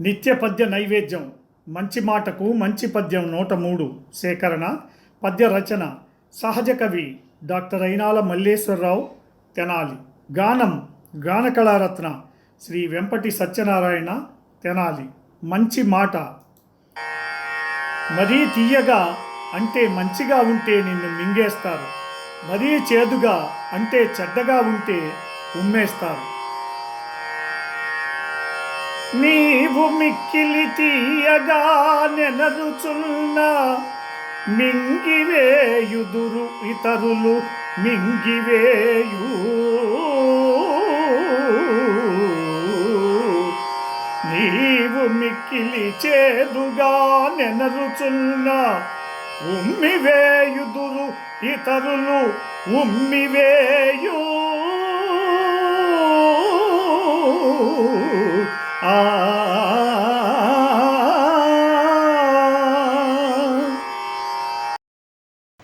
నిత్య పద్య నైవేద్యం. మంచి మాటకు మంచి పద్యం నూట మూడు. సేకరణ పద్య రచన సహజ కవి డాక్టర్ అయినాల మల్లేశ్వరరావు తెనాలి. గానం గానకళారత్న శ్రీ వెంపటి సత్యనారాయణ తెనాలి. మంచి మాట. మరీ తీయగా అంటే మంచిగా ఉంటే నిన్ను మింగేస్తారు. మరీ చేదుగా అంటే చెడ్డగా ఉంటే ఉమ్మేస్తారు. నీవు మిక్కిలి తీయగా నెలరుచున్న మింగివేయుదురు ఇతరులు మింగివేయు. నీవు మిక్కిలి చేదుగా నెనరుచున్న ఉమ్మివేయుదురు ఇతరులు ఉమ్మివేయు.